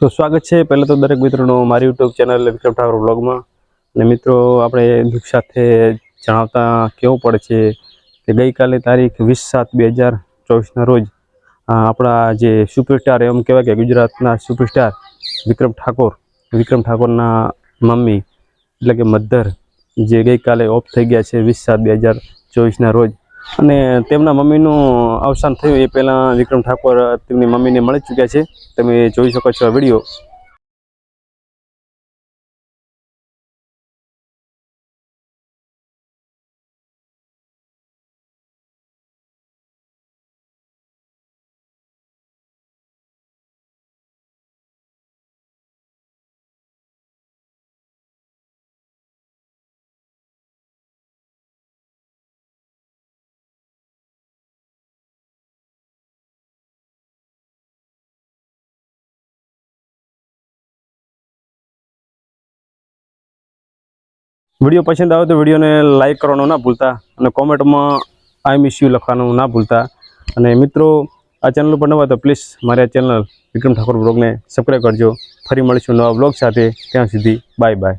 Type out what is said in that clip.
તો સ્વાગત છે. પહેલાં તો દરેક મિત્રોનો મારી યુટ્યુબ ચેનલ વિક્રમ ઠાકોર બ્લોગમાં અને મિત્રો, આપણે દુઃખ સાથે જણાવતા કેવું પડે છે કે ગઈકાલે તારીખ વીસ સાત બે હજાર ચોવીસના રોજ આપણા જે સુપરસ્ટાર એમ કહેવાય કે ગુજરાતના સુપરસ્ટાર વિક્રમ ઠાકોર, વિક્રમ ઠાકોરના મમ્મી, એટલે કે મધર, જે ગઈકાલે ઓફ થઈ ગયા છે વીસ સાત બે હજાર ચોવીસના રોજ. અને તેમના મમ્મીનું અવસાન થયું એ પહેલાં વિક્રમ ઠાકોર તેમની મમ્મીને મળી ચૂક્યા છે. તમે જોઈ શકો છો વીડિયો. વીડિયો પસંદ આવે તો વિડીયોને લાઇક કરવાનું ના ભૂલતા અને કોમેન્ટમાં આઈ મિસ યુ લખવાનું ના ભૂલતા. અને મિત્રો, આ ચેનલ ઉપર નવા તો પ્લીઝ મારી આ ચેનલ વિક્રમ ઠાકોર બ્લોગને સબસ્ક્રાઈબ કરજો. ફરી મળીશું નવા બ્લોગ સાથે. ત્યાં સુધી બાય બાય